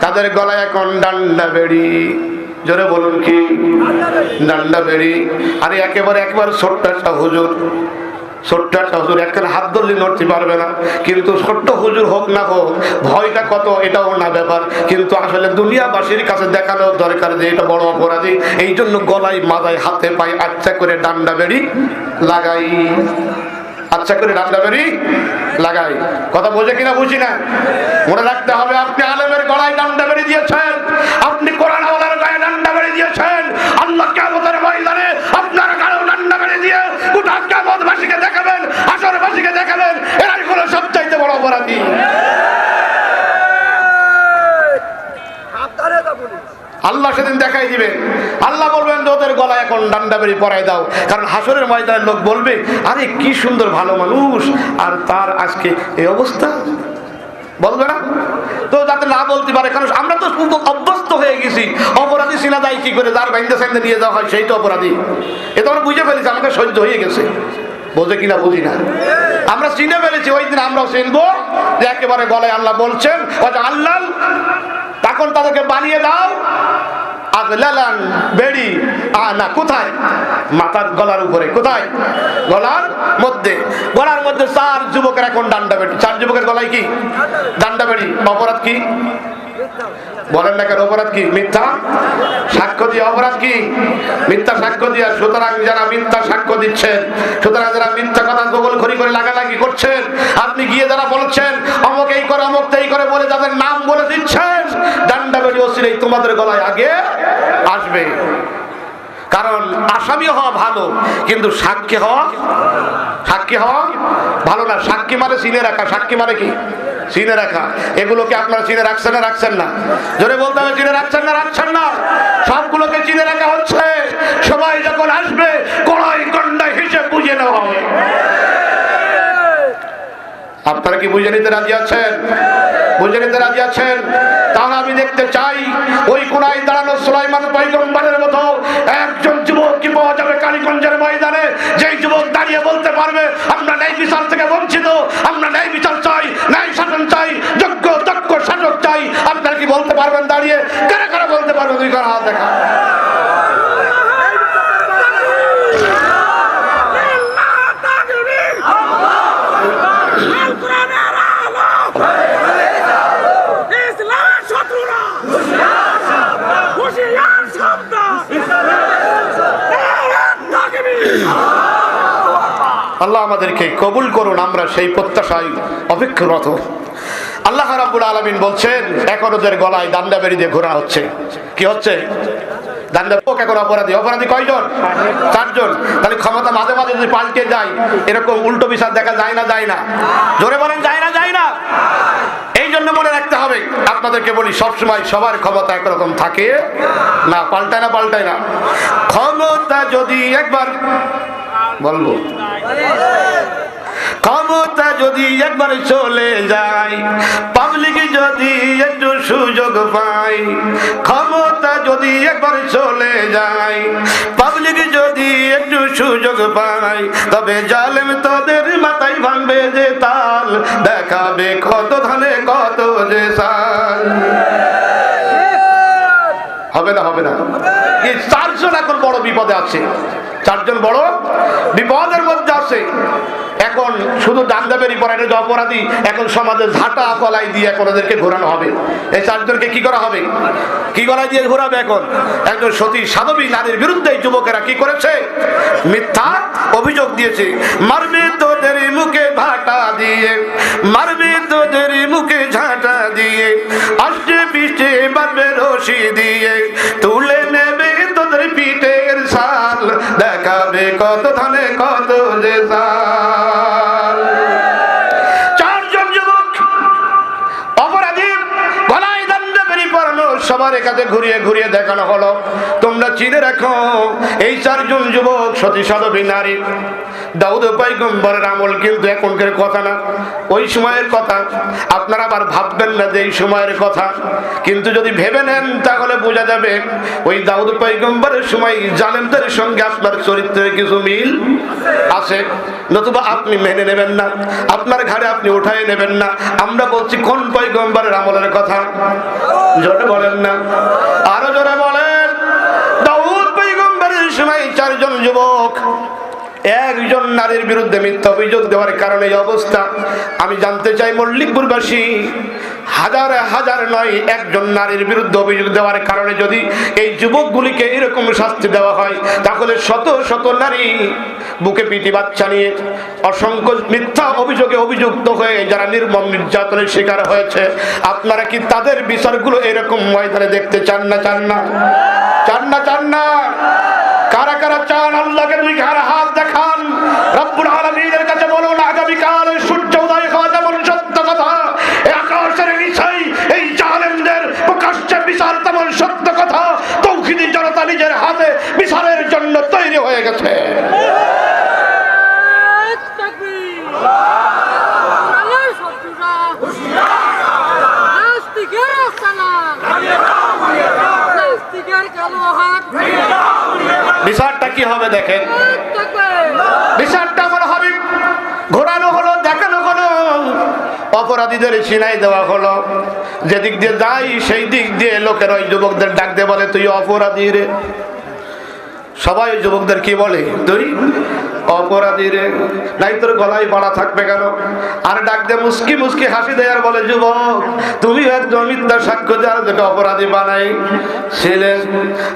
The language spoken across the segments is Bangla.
তাদের গলায় এখন ডান্ডা বেড়ি। জোরে বলুন কি? ডান্ডা বেড়ি। আরে একেবারে, একবার ছোট্ট হুজুর। ছোট্ট একটা হুজুর, একখানে হাত ধরলে নড়তে পারবে না। কিন্তু ছোট্ট হুজুর হোক না হোক, ভয়টা কত, এটাও না ব্যাপার। কিন্তু আসলে দুনিয়াবাসীর কাছে দেখানো দরকার যে এটা বড় অপরাধী। এই জন্য গলায় মাথায় হাতে, পায়ে আচ্ছা করে ডান্ডা বেড়ি লাগাই। আচ্ছা করে ডান্ডা বেড়ি লাগাই। কথা বোঝে কিনা বুঝি না? মনে রাখতে হবে আপনি আলেমের গলায় ডান্ডা বেড়ে দিয়েছেন। আপনি কোরআন আওয়ালার গায়ে ডান্ডা বেড়ে দিয়েছেন। আল্লাহ কেমতের ময়দানে আপনার গায়েও ডান্ডা বেড়ে দিয়ে গোটা কেমতবাসীকে দেখাবেন আসরবাসীকে দেখাবেন। এরাই হলো সবচাইতে বড় অপরাধী। আল্লাহ সেদিন দেখাই দিবে আল্লাহ ওদের গলায় এখন ডান্ডা বেরি পরাই দাও। কারণ হাসরের ময়দানের লোক বলবে, আরে কি সুন্দর ভালো মানুষ। আর তার আজকে এই অবস্থা। বলবে না? তো যাতে না বলতে পারে, কারণ আমরা তো অভ্যস্ত হয়ে গেছি। অপরাধী সিনা যায় কি করে যার বাইন্দা সাইন্দা নিয়ে যাওয়া হয়, সেই তো অপরাধী। এ তো আমরা বুঝে ফেলেছি আমাকে সহ্য হয়ে গেছে। বোঝে কিনা, বুঝি না। আমরা চিনে ফেলেছি, ওই দিন আমরাও চিনবো যে একেবারে গলায় আল্লাহ বলছেন আল্লাহ, তখন তাদেরকে বানিয়ে দাও আগলালান বেড়ি। আ না কোথায়? মাথার গলার উপরে। কোথায়? গলার মধ্যে। গলার মধ্যে চার যুবকের এখন ডান্ডা বেড়ি। চার যুবকের গলায় কি? ডান্ডা বেড়ি। অপরাধ কি? বলেন না অপরাধ কি? মিথ্যা সাক্ষ্য দিয়ে অপরাধ কি? মিথ্যা সাক্ষ্য দিয়ে সুতরাং যারা মিথ্যা সাক্ষ্য দিচ্ছেন, সুতরাং যারা মিথ্যা কথা গোগল খড়ি করে লাগালাগি করছেন, আপনি গিয়ে যারা বলছেন, অমুক এই করে, অমুক এই করে বলে যাদের নাম বলে ওসিলেই তোমাদের গলায় আগে আসবে। কারণ আসামি হওয়া ভালো, কিন্তু সাক্ষী হওয়া সাক্ষী হওয়া ভালো না। সাক্ষী মানে চিনে রাখা। সাক্ষী মানে কি? চিনে রাখা। এগুলোকে আপনারা চিনে রাখছেন না রাখছেন না? জোরে বলতে হবে, চিনে রাখছেন না রাখছেন না? সবগুলোকে চিনে রাখা হচ্ছে। সবাই যখন আসবে, কড়াই গন্ডায় হিসেব বুঝে নেওয়া হবে। আপনারা কি বুঝে নিতে রাজি আছেন? বুঝে নিতে রাজি আছেন? তাহলে আমি দেখতে চাই, ওই কোনায় দাঁড়ানো সুলাইমান পৈগম্বরের মতো একজন যুবক কি পাওয়া যাবে কালীগঞ্জের ময়দানে? যেই যুবক দাঁড়িয়ে বলতে পারবে, আমরা ন্যায় বিচার থেকে বঞ্চিত, আমরা ন্যায় বিচার চাই, ন্যায় শাসন চাই, যোগ্য, দক্ষ শাসক চাই। আপনারা কি বলতে পারবেন দাঁড়িয়ে? কারা কারা বলতে পারবে? দুই কারা দেখা আল্লাহ আমাদেরকে কবুল করুন, আমরা সেই প্রত্যাশায় অপেক্ষারত আল্লাহ রাব্বুল আলামিন বলছেন, এখন ওদের গলায় দান্ডা বেরি দিয়ে ঘোরা হচ্ছে। কি হচ্ছে? এখন অপরাধী। অপরাধী কয়জন? চারজন। তাহলে ক্ষমতা মাঝে মাঝে যদি পাল্টে যায়, এরকম উল্টো দেখা যায় না যায় না। বলেন, যায় না যায় না। এই জন্য রাখতে হবে, আপনাদেরকে বলি, সবসময় সবার ক্ষমতা একরকম থাকে। না, পাল্টায় না পাল্টায় না। ক্ষমতা যদি একবার বলব। ক্ষমতা যদি একবার চলে যায় পাবলিক যদি একটু সুযোগ পায়, ক্ষমতা যদি একবার চলে যায় পাবলিক যদি একটু সুযোগ পায়, তবে জালেম তোদের মাথায় ভাঙবে যে তাল, দেখাবে কত ধানে, কত যে সাল। হবে না হবে না। এই চারজন এখন বড় বিপদে আছে। চারজন বড় বিপদের মধ্যে আছে। এখন শুধু পড়া যে অপরাধী এখন সমাজে ঝাঁটা কলাই দিয়ে এখন ওদেরকে ঘোরানো হবে। এই চারজনকে কি করা হবে? কি গলায় দিয়ে ঘোরাবে এখন? একজন সতী সাধবী, নারীর বিরুদ্ধে যুবকেরা কি করেছে? মিথ্যা অভিযোগ দিয়েছে। মারবে তোদের মুখে ভাটা দিয়ে, মারবে তোদের মুখে ঝাঁটা দিয়ে আসছে পিঠে মারবে রশি দিয়ে কত ধনে, কত যে চারজন যুবক, অপরাধী, গলায় দণ্ড বেরিয়ে পড়ানো, সবার কাছে ঘুরিয়ে ঘুরিয়ে দেখানো হলো। তোমরা চিনে রাখো, এই চারজন যুবক সতী সাধবী নারী। দাউদ পৈগম্বরের আমল কিন্তু এখনকার কথা না। ওই সময়ের কথা। আপনারা আবার ভাববেন না যে এই সময়ের কথা। কিন্তু যদি ভেবে নেন, তাহলে বোঝা যাবে ওই দাউদ পৈগম্বরের সময় জালেমদের সঙ্গে আপনার চরিত্রের কিছু মিল আছে। নতুবা আপনি মেনে নেবেন না। আপনার ঘাড়ে আপনি উঠাই নেবেন না। আমরা বলছি, কোন পৈগম্বরের আমলের কথা? জোরে বলেন না। আরও জোরে বলেন। দাউদ পৈগম্বরের সময় চারজন যুবক একজন নারীর বিরুদ্ধে মিথ্যা অভিযোগ দেওয়ার কারণে এই অবস্থা। আমি জানতে চাই মল্লিকপুরবাসী, হাজার হাজার নয় একজন নারীর বিরুদ্ধে অভিযোগ দেওয়ার কারণে যদি এই যুবকগুলিকে এরকম শাস্তি দেওয়া হয়, তাহলে শত শত নারী বুকে পিটি বাচ্চা নিয়ে অসংখ্য মিথ্যা অভিযোগে অভিযুক্ত হয়ে যারা নির্মম নির্যাতনের শিকার হয়েছে, আপনারা কি তাদের বিচারগুলো এরকম ময়দানে দেখতে চান না চান না? চান না চান না? কারা কারা চান আল্লাহকে দুই ঘর হাত দেখান রব্বুল আলমীদের কাছে বলুন আগামীকাল সূর্য উদয় হওয়া যেমন সত্য কথা এই আকাশের নিচেই এই জালেমদের প্রকাশ্যে বিচার তেমন সত্য কথা তৌহিদি জনতা নিজের হাতে বিচারের জন্য তৈরি হয়ে গেছে তাকবীর আল্লাহর শত্রুরা নাস্তিকের সালাম নাস্তিকের কালো হাত বিচারটা কি হবে দেখেন? বিচারটা আমার হবে। ঘোরানো হলো, দেখানো হলো। অপরাধীদের সিনাই দেওয়া হলো। যেদিক দিয়ে যাই, সেই দিক দিয়ে লোকের ওই যুবকদের ডাক বলে, তুই অপরাধী রে। সবাই ওই যুবকদের কি বলে? তুই অপরাধী রে নাই তোর গলায় বাড়া থাকবে কেন? আর ডাক দিয়ে মুস্কি মুস্কি হাসি দেয় আর বলে, যুবক তুমি একজন মিথ্যা সাক্ষ্য যার তোকে অপরাধী বানাই। ছিলেন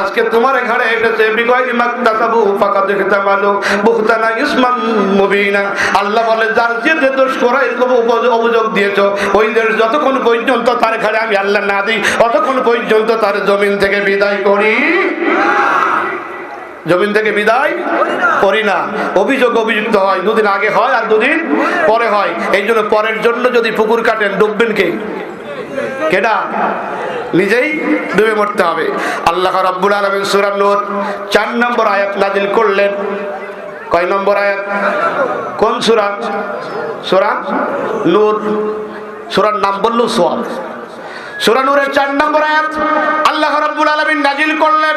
আজকে তোমার ঘাড়ে এসেছে বিকয়ি মাক্তাসাবু ফাঁকা দেখতে মালো বুখতানা ইসমান মুবিনা। আল্লাহ বলে, যার যে যে দোষ করাই অভিযোগ দিয়েছ। ওই দেশ যতক্ষণ পর্যন্ত তার ঘাড়ে আমি আল্লাহ না দিই, ততক্ষণ পর্যন্ত তার জমিন থেকে বিদায় করি। জমিন থেকে বিদায় করি না। অভিযোগ অভিযুক্ত হয়, দুদিন আগে হয় আর দুদিন পরে হয়। এই জন্য পরের জন্য যদি পুকুর কাটেন ডুববেন কে? কেডা? নিজেই ডুবে মরতে হবে। আল্লাহ রাব্বুল আলামিন সূরা নূর চার নম্বর আয়াত নাজিল করলেন। কয় নম্বর আয়াত? কোন সূরা? সূরা নূর। সূরার নাম বলল সোয়াব। সূরা নূরের চার নম্বর আয়াত আল্লাহ রাব্বুল আলমিন নাজিল করলেন।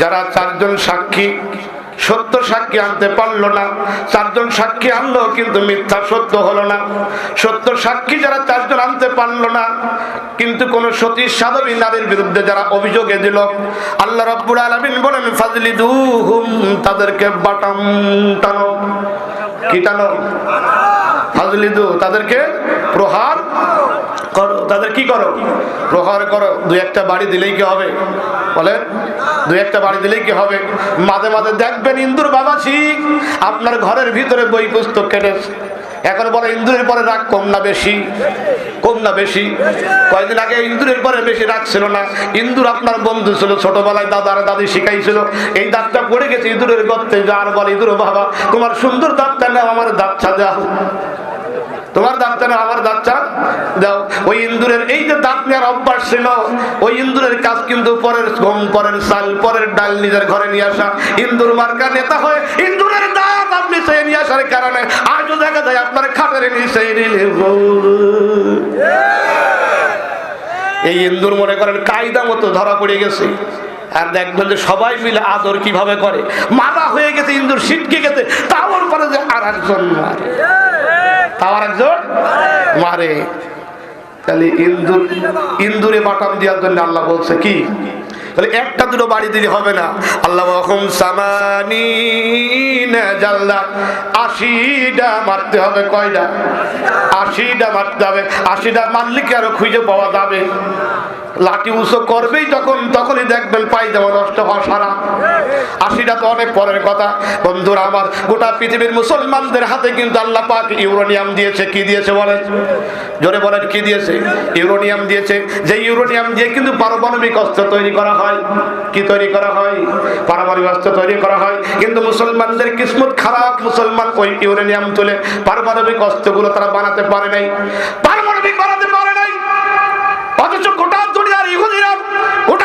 যারা চারজন সাক্ষী, সত্য সাক্ষী আনতে পারল না, চারজন সাক্ষী আনলো কিন্তু মিথ্যা সত্য হলো না। সত্য সাক্ষী যারা চারজন আনতে পারল না, কিন্তু কোন সতী সাধবী নারীর বিরুদ্ধে যারা অভিযোগে দিল আল্লাহ রব্বুল আলমিন বলেন ফাজলি দুহুম তাদেরকে বাটাম টানো। কি টানো? ফাজলি দু তাদেরকে প্রহার করো, তাদের কি করো? প্রহার করো দু একটা বাড়ি দিলেই কি হবে? বলেন দু একটা বাড়ি দিলেই কি হবে? মাঝে মাঝে দেখবেন ইন্দুর বাবা শিখ আপনার ঘরের ভিতরে বই পুস্তক কেটেছে। এখন বলে ইন্দুরের পরে রাগ কম না বেশি? কম না বেশি? কয়েকদিন আগে ইন্দুরের পরে বেশি রাগ ছিল না। ইন্দুর আপনার বন্ধু ছিল, ছোটবেলায় দাদা আর দাদি শিখাইছিল। এই দাঁতটা পড়ে গেছে ইঁদুরের গর্তে, যার বলে, ইঁদুর বাবা, তোমার সুন্দর দাঁতটা নাও, আমার দাঁতটা দাও। তোমার দাঁত না আমার দাঁতটা দাও ওই ইন্দুরের, এই যে দাঁত নেওয়ার অভ্যাস ছিল, ওই ইন্দুরের কাজ কিন্তু পরের গম, পরের চাল, পরের ডাল নিজের ঘরে নিয়ে আসা। ইন্দুর মার্কা নেতা হয়ে ইন্দুরের দাঁত আপনি চেয়ে নিয়ে আসার কারণে আজও দেখা যায় আপনার খাটের নিচে এই ইন্দুর মনে করেন কায়দা মতো ধরা পড়ে গেছে। আর দেখবেন যে সবাই মিলে আদর কীভাবে করে। মারা হয়ে গেছে, ইন্দুর সিটকে গেছে তাওয়ার পরে যে আর একজন মারে। তাও একজন মারে। তাহলে ইন্দুর, ইন্দুরে বাটাম দেওয়ার জন্য আল্লাহ বলছে কি? তাহলে একটা দুটো বাড়ি দিলে হবে না। আল্লাহ রকম সামানি জাল্লা। আশিটা মারতে হবে, কয়টা? আশিটা মারতে হবে। আশিটা মারলে কি আরও খুঁজে পাওয়া যাবে? লাঠি উঁচু করবেই যখন, তখনই দেখবেন পাই পায়জামা নষ্ট হওয়া সারা। আশিটা তো অনেক পরের কথা। বন্ধুরা, আমার গোটা পৃথিবীর মুসলমানদের হাতে কিন্তু আল্লাহ পাক ইউরোনিয়াম দিয়েছে। কি দিয়েছে বলেন? জোরে বলেন, কি দিয়েছে? ইউরোনিয়াম দিয়েছে। যে ইউরোনিয়াম দিয়ে কিন্তু পারমাণবিক অস্ত্র তৈরি করা হয়। কি তৈরি করা হয়? পারমাণবিক অস্ত্র তৈরি করা হয়। কিন্তু মুসলমানদের কিসমত খারাপ মুসলমান ওই ইউরেনিয়াম তুলে পারমাণবিক অস্ত্রগুলো তারা বানাতে পারে নাই। পারমাণবিক বানাতে পারে নাই। অথচ গোটা দুনিয়ার ইহুদিরা গোটা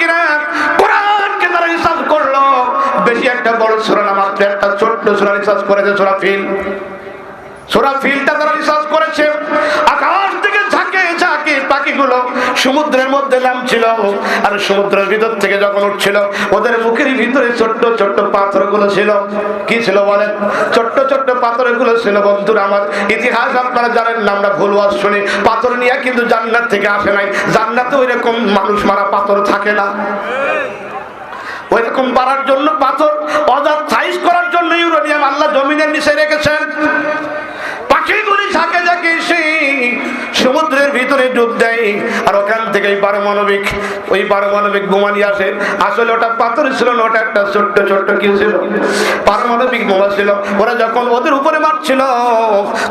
দুনিয়ার কোরআনকে তারা হিসাব করল। বেশি একটা বড় সুরা না, মাত্র একটা ছোট্ট সুরা রিসার্চ করেছে সুরা ফিল। সুরা ফিলটা তারা রিসার্চ করেছে। সমুদ্রের মধ্যে নামছিল আর সমুদ্রের ভিতর থেকে যখন উঠছিল, ওদের মুখের ভিতরে ছোট্ট ছোট্ট পাথরগুলো ছিল। কি ছিল বলেন? ছোট্ট ছোট্ট পাথরগুলো ছিল বন্ধুরা আমার। ইতিহাস আপনারা জানেন না, আমরা ভুল ওয়াজ শুনি। পাথর নিয়ে কিন্তু জান্নাত থেকে আসে নাই। জান্নাতে ওই রকম মানুষ মারা পাথর থাকে না। ওই রকম বাড়ার জন্য পাথর, অজাত সাইজ করার জন্য ইউরোনিয়াম আল্লাহ জমিনের নিচে রেখেছেন। পাখিগুলি ঝাঁকে ঝাঁকে এসে সমুদ্রের ভিতরে ডুব দেয়। আর থেকে ওই পারমাণবিক ওই পারমাণবিক বোমা নিয়ে আসে। আসলে ওটা পাথর ছিল না, ওটা একটা ছোট্ট ছোট্ট কি ছিল। পারমাণবিক বোমা ছিল। ওরা যখন ওদের উপরে মারছিল,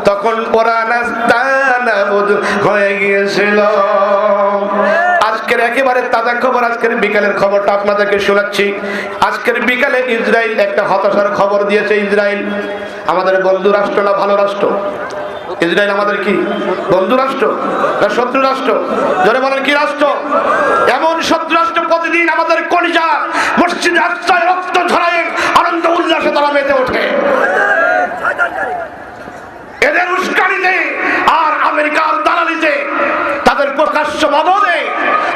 তখন ওরা নাস্তানাবুদ হয়ে গিয়েছিল। আজকের একেবারে তাজা খবর, আজকের বিকালের খবরটা আপনাদেরকে শোনাচ্ছি। আজকের বিকালে ইসরায়েল একটা হতাশার খবর দিয়েছে ইসরায়েল। আমাদের বন্ধু রাষ্ট্র না ভালো রাষ্ট্র? ইসরায়েল আমাদের কি? বন্ধু রাষ্ট্র না শত্রু রাষ্ট্র? জোরে বলেন, কি রাষ্ট্র? এমন শত্রু রাষ্ট্র প্রতিদিন আমাদের কলিজা, মসজিদ রাস্তায় রক্ত ঝরায় আনন্দ উল্লাসে তারা মেতে ওঠে। এদের উস্কানিতে আর আমেরিকার দালালিতে, তাদের প্রকাশ্য মদনে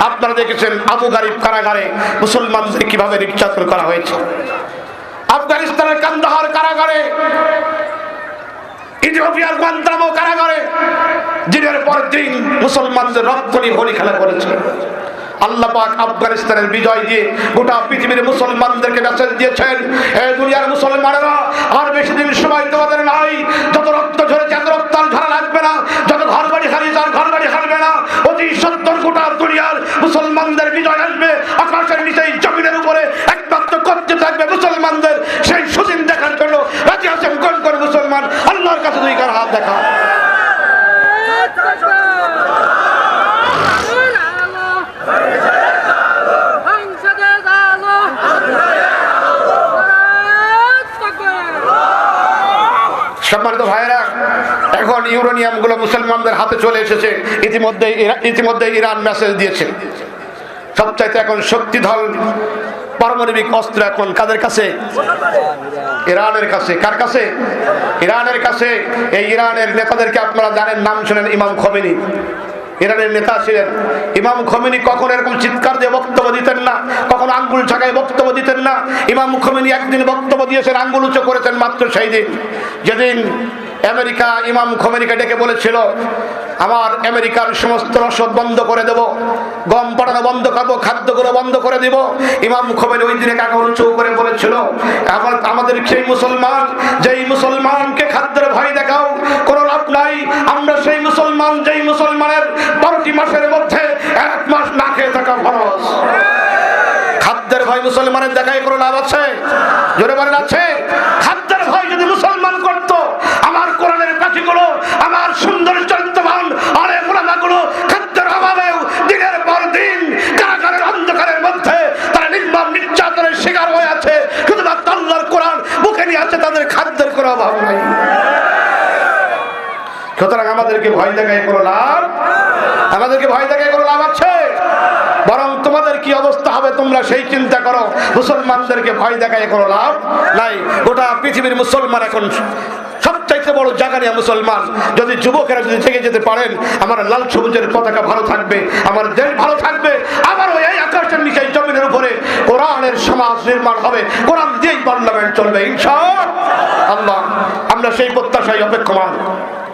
আপনারা দেখেছেন আবু গারিব কারাগারে মুসলমানদের কীভাবে নির্যাতন করা হয়েছে। আফগানিস্তানের কান্দাহার কারাগারে ইথিওপিয়ার গান্তামো কারাগারে দিনের পর দিন মুসলমানদের রক্ত নিয়ে হোলি খেলা করেছে আল্লাহ আফগানিস্তানের বিজয় দিয়ে গোটা পৃথিবীর মুসলমানদেরকে মেসেজ দিয়েছেন এই দুনিয়ার মুসলমানেরা, আর বেশি দিন সময় তোমাদের নাই। যত রক্ত ঝরেছে, এত রক্ত আর ঝরা লাগবে না যত ঘর বাড়ি হারিয়েছে আর ঘর বাড়ি হারবে না অতি সত্তর গোটা দুনিয়ার মুসলমানদের বিজয় আসবে আকাশের নিচে জমিনের উপরে একমাত্র করতে থাকবে মুসলমানদের সেই সুদিন দেখার জন্য রাজি আছেন কোন কোন মুসলমান আল্লাহর কাছে দুই কার হাত দেখা ভাইয়েরা, এখন ইউরোনিয়ামগুলো মুসলমানদের হাতে চলে এসেছে। ইতিমধ্যে ইতিমধ্যে ইরান মেসেজ দিয়েছে। সবচাইতে এখন শক্তিধর পারমাণবিক অস্ত্র এখন কাদের কাছে? ইরানের কাছে। কার কাছে? ইরানের কাছে। এই ইরানের নেতাদেরকে আপনারা জানেন, নাম শুনেন ইমাম খমেনি। ইরানের নেতা ছিলেন। ইমাম খমিনি কখন এরকম চিৎকার দিয়ে বক্তব্য দিতেন না, কখন আঙ্গুল ছাকায় বক্তব্য দিতেন না। ইমাম খমিনি একদিন বক্তব্য দিয়েছেন আঙ্গুল উঁচু করেছেন মাত্র সেই দিন। যেদিন আমেরিকা ইমাম খমেনিকে ডেকে বলেছিল, আমার আমেরিকার সমস্ত রসদ বন্ধ করে দেব, গম পাঠানো বন্ধ করব, খাদ্যগুলো বন্ধ করে দিব। ইমাম খমেনি ওই দিনে কাকা উঁচু করে বলেছিল, আমার, আমাদের সেই মুসলমান, যেই মুসলমানকে খাদ্যের ভয় দেখাও, কোনো লাভ নাই। আমরা সেই মুসলমান, যেই মুসলমানের বারোটি মাসের মধ্যে এক মাস না খেয়ে থাকা ফরজ। খাদ্যের ভয় মুসলমানের দেখায় কোনো লাভ আছে? জোরে বলেন, আছে। খাদ্যের ভয় যদি মুসলমান কাঠিগুলো আমার সুন্দর চরিত্রবান আরে মোলামাগুলো খাদ্যের অভাবেও দিনের পর দিন কারাগারের অন্ধকারের মধ্যে তারা নির্মম নির্যাতনের শিকার হয়ে আছে। শুধুমাত্র আল্লাহর কোরআন মুখে নিয়ে আছে, তাদের খাদ্যের কোনো অভাব নাই। সুতরাং আমাদেরকে ভয় দেখায় কোনো লাভ? আমাদেরকে ভয় দেখায় কোনো লাভ আছে? বরং তোমাদের কি অবস্থা হবে তোমরা সেই চিন্তা করো। মুসলমানদেরকে ভয় দেখায় কোনো লাভ নাই। গোটা পৃথিবীর মুসলমান এখন সবচাইতে বড় জাগানিয়া মুসলমান। যদি যুবকেরা যদি থেকে যেতে পারেন, আমার লাল সবুজের পতাকা ভালো থাকবে, আমার দেশ ভালো থাকবে, আবার ওই এই আকাশের নিচে জমিনের উপরে কোরআনের সমাজ নির্মাণ হবে, কোরআন দিয়েই পার্লামেন্ট চলবে ইনশা আল্লাহ, আমরা সেই প্রত্যাশায় অপেক্ষমান।